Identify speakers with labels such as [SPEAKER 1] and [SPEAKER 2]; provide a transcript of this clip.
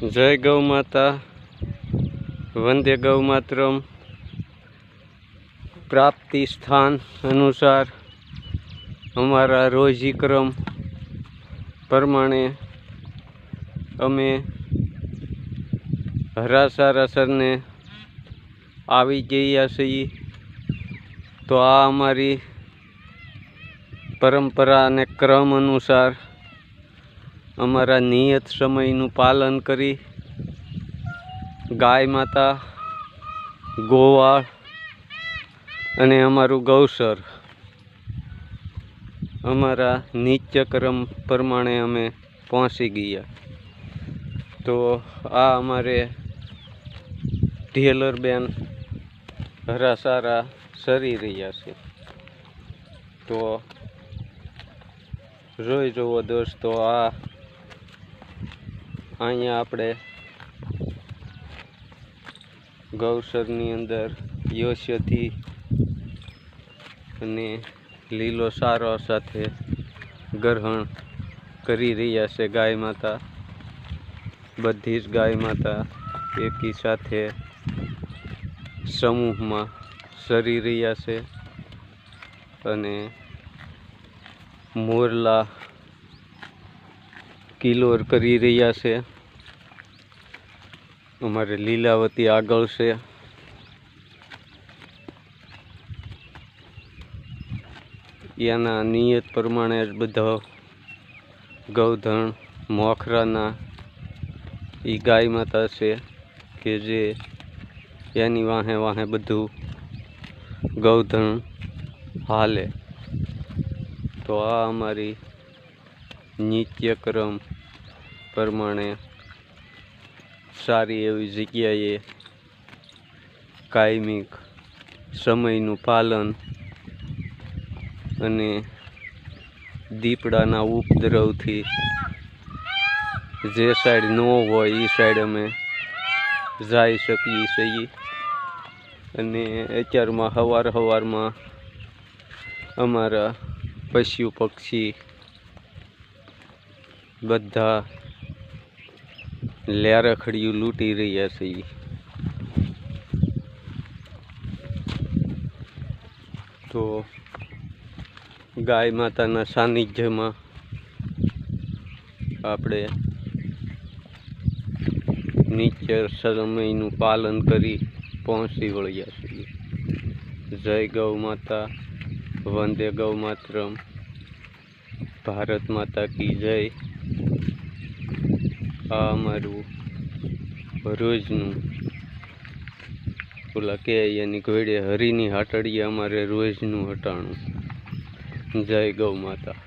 [SPEAKER 1] જય ગૌ માતા, વંદે ગૌ માતરમ. પ્રાપ્તિ સ્થાન અનુસાર અમારા રોજી ક્રમ પ્રમાણે અમે હરાસારાસરને આવી ગયા છીએ. તો આ અમારી પરંપરા અને ક્રમ અનુસાર અમારા નિયત સમયનું પાલન કરી ગાય માતા, ગોવાળ અને અમારું ગૌસર. અમારા નિત્યક્રમ પ્રમાણે અમે પહોંચી ગયા. તો આ અમારે ઢેલરબેન હરા સારા સરી રહ્યા છે. તો જોઈ જુઓ દોસ્તો, આ અહીંયા આપણે ગૌસરની અંદર યોશ્યથી અને લીલો સારો સાથે ગ્રહણ કરી રહ્યા છે ગાય માતા. બધી જ ગાય માતા એકી સાથે સમૂહમાં સરી રહ્યા છે અને મોરલા કિલોર કરી રહ્યા છે. અમારે લીલાવતી આગળ છે. એના નિયત પ્રમાણે જ બધા ગૌધણ મોખરાના એ ગાય માતા છે કે જે એની વાહે વાહે બધું ગૌધણ હાલે. તો આ અમારી નિત્યક્રમ પ્રમાણે સારી એવી જગ્યાએ કાયમિક સમયનું પાલન અને દીપડાના ઉપદ્રવથી જે સાઈડ ન હોય એ સાઈડ અમે જઈ શકીએ છીએ. અને અત્યારમાં સવાર હવારમાં અમારા પશુ પક્ષી બધા લેરખડિયું લૂંટી રહ્યા છે તો ગાય માતાના સાનિધ્યમાં આપણે નિત્ય સમયનું પાલન કરી પહોંચી વળ્યા છીએ. જય ગૌ માતા, વંદે ગૌ માતરમ. ભારત માતા કી જય. આ અમારું રોજનું ઓલા કે અહીંયાની ઘોડે હરીની હાટડીએ અમારે રોજનું હટાણું. જય ગૌ માતા.